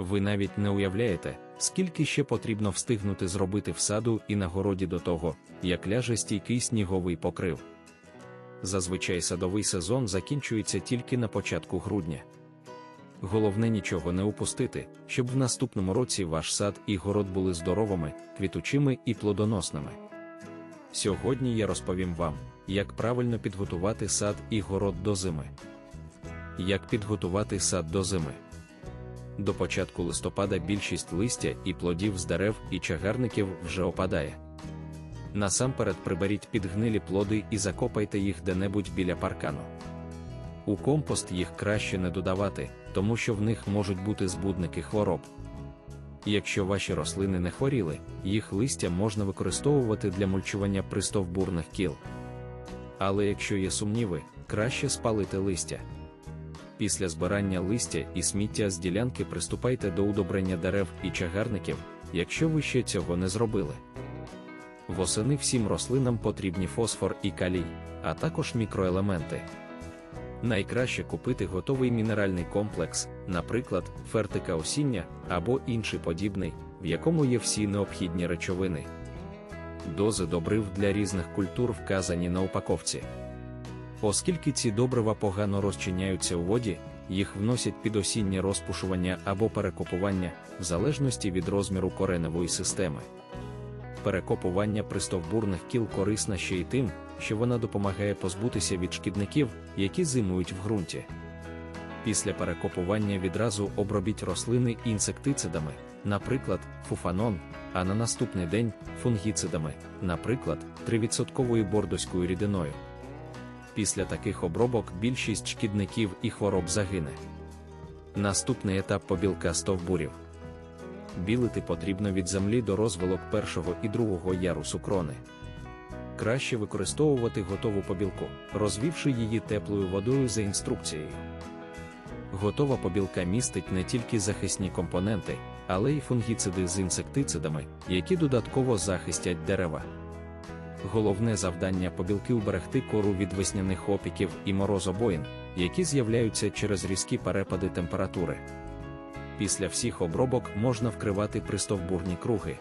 Ви навіть не уявляєте, скільки ще потрібно встигнути зробити в саду і на городі до того, як ляже стійкий сніговий покрив. Зазвичай садовий сезон закінчується тільки на початку грудня. Головне нічого не упустити, щоб в наступному році ваш сад і город були здоровими, квітучими і плодоносними. Сьогодні я розповім вам, як правильно підготувати сад і город до зими. Як підготувати сад до зими. До початку листопада більшість листя і плодів з дерев і чагарників вже опадає. Насамперед приберіть підгнилі плоди і закопайте їх де-небудь біля паркану. У компост їх краще не додавати, тому що в них можуть бути збудники хвороб. Якщо ваші рослини не хворіли, їх листя можна використовувати для мульчування пристовбурних кіл. Але якщо є сумніви, краще спалити листя. Після збирання листя і сміття з ділянки приступайте до удобрення дерев і чагарників, якщо ви ще цього не зробили. Восени всім рослинам потрібні фосфор і калій, а також мікроелементи. Найкраще купити готовий мінеральний комплекс, наприклад, фертика осіння або інший подібний, в якому є всі необхідні речовини. Дози добрив для різних культур вказані на упаковці. Оскільки ці добрива погано розчиняються у воді, їх вносять під осіннє розпушування або перекопування, в залежності від розміру кореневої системи. Перекопування пристовбурних кіл корисна ще й тим, що вона допомагає позбутися від шкідників, які зимують в ґрунті. Після перекопування відразу обробіть рослини інсектицидами, наприклад, фуфанон, а на наступний день фунгіцидами, наприклад, 3% бордоською рідиною. Після таких обробок більшість шкідників і хвороб загине. Наступний етап побілка стовбурів. Білити потрібно від землі до розвилок першого і другого ярусу крони. Краще використовувати готову побілку, розвівши її теплою водою за інструкцією. Готова побілка містить не тільки захисні компоненти, але й фунгіциди з інсектицидами, які додатково захистять дерева. Головне завдання побілки уберегти кору від весняних опіків і морозобоїн, які з'являються через різкі перепади температури. Після всіх обробок можна вкривати пристовбурні круги.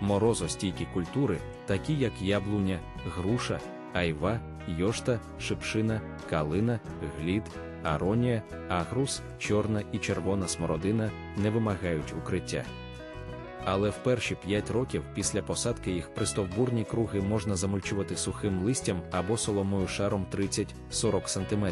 Морозостійкі культури, такі як яблуня, груша, айва, йошта, шипшина, калина, глід, аронія, агрус, чорна і червона смородина, не вимагають укриття. Але в перші 5 років після посадки їх пристовбурні круги можна замульчувати сухим листям або соломою шаром 30-40 см.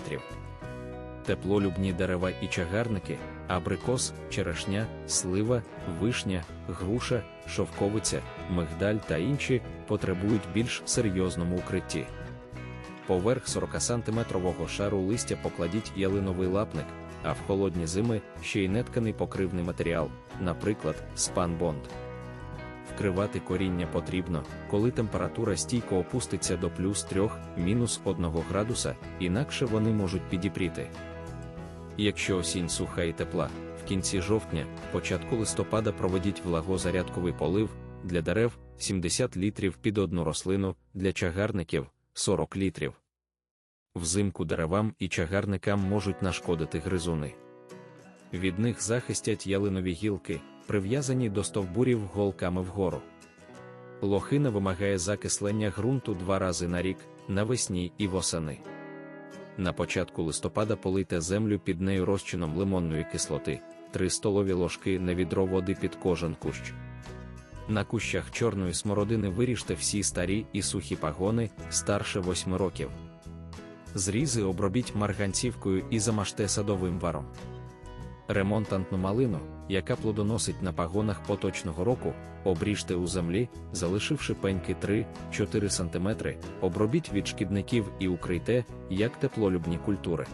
Теплолюбні дерева і чагарники, абрикос, черешня, слива, вишня, груша, шовковиця, мигдаль та інші потребують більш серйозному укритті. Поверх 40-сантиметрового шару листя покладіть ялиновий лапник, а в холодні зими ще й нетканий покривний матеріал, наприклад, спанбонд. Вкривати коріння потрібно, коли температура стійко опуститься до плюс 3 мінус 1 градуса, інакше вони можуть підіпріти. Якщо осінь суха і тепла, в кінці жовтня, початку листопада проведіть влагозарядковий полив для дерев 70 літрів під одну рослину, для чагарників 40 літрів. Взимку деревам і чагарникам можуть нашкодити гризуни. Від них захистять ялинові гілки, прив'язані до стовбурів голками вгору. Лохина вимагає закислення ґрунту два рази на рік, навесні і восени. На початку листопада полийте землю під нею розчином лимонної кислоти, 3 столові ложки на відро води під кожен кущ. На кущах чорної смородини виріжте всі старі і сухі пагони старше 8 років. Зрізи обробіть марганцівкою і замажте садовим варом. Ремонтантну малину, яка плодоносить на пагонах поточного року, обріжте у землі, залишивши пеньки 3-4 см, обробіть від шкідників і укрийте, як теплолюбні культури.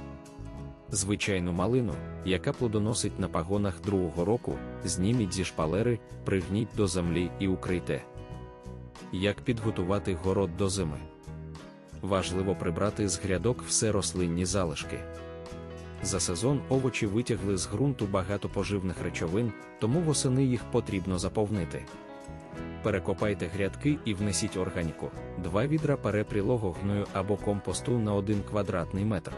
Звичайну малину, яка плодоносить на пагонах другого року, зніміть зі шпалери, пригніть до землі і укрийте. Як підготувати город до зими? Важливо прибрати з грядок все рослинні залишки. За сезон овочі витягли з ґрунту багато поживних речовин, тому восени їх потрібно заповнити. Перекопайте грядки і внесіть органіку, два відра перепрілого гною або компосту на 1 квадратний метр.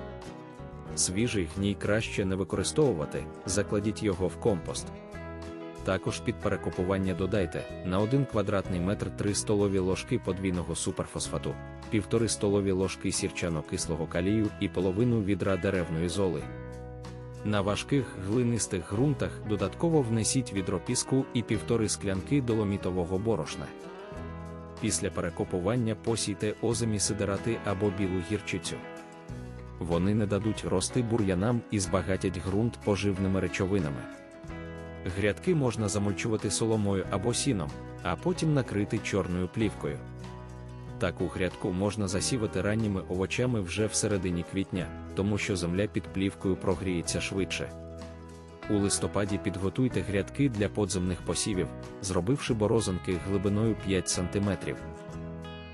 Свіжий гній краще не використовувати, закладіть його в компост. Також під перекопування додайте на 1 квадратний метр 3 столові ложки подвійного суперфосфату, 1,5 столові ложки сірчано-кислого калію і половину відра деревної золи. На важких глинистих ґрунтах додатково внесіть відро піску і півтори склянки доломітового борошна. Після перекопування посійте озимі сидерати або білу гірчицю. Вони не дадуть рости бур'янам і збагатять ґрунт поживними речовинами. Грядки можна замульчувати соломою або сіном, а потім накрити чорною плівкою. Таку грядку можна засівати ранніми овочами вже в середині квітня, тому що земля під плівкою прогріється швидше. У листопаді підготуйте грядки для подземних посівів, зробивши борозинки глибиною 5 см.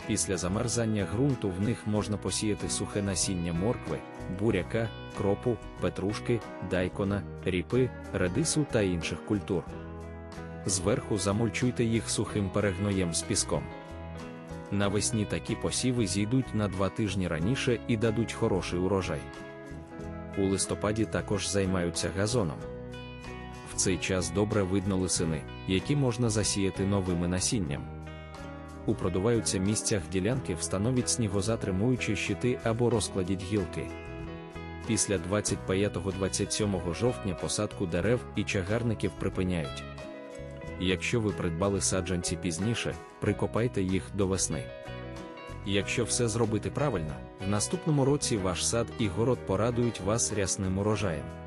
Після замерзання ґрунту в них можна посіяти сухе насіння моркви, буряка, кропу, петрушки, дайкона, ріпи, редису та інших культур. Зверху замульчуйте їх сухим перегноєм з піском. Навесні такі посіви зійдуть на два тижні раніше і дадуть хороший урожай. У листопаді також займаються газоном. В цей час добре видно лисини, які можна засіяти новими насінням. У продуваються місцях ділянки встановіть снігозатримуючі щити або розкладіть гілки. Після 25-27 жовтня посадку дерев і чагарників припиняють. Якщо ви придбали саджанці пізніше, прикопайте їх до весни. Якщо все зробити правильно, в наступному році ваш сад і город порадують вас рясним урожаєм.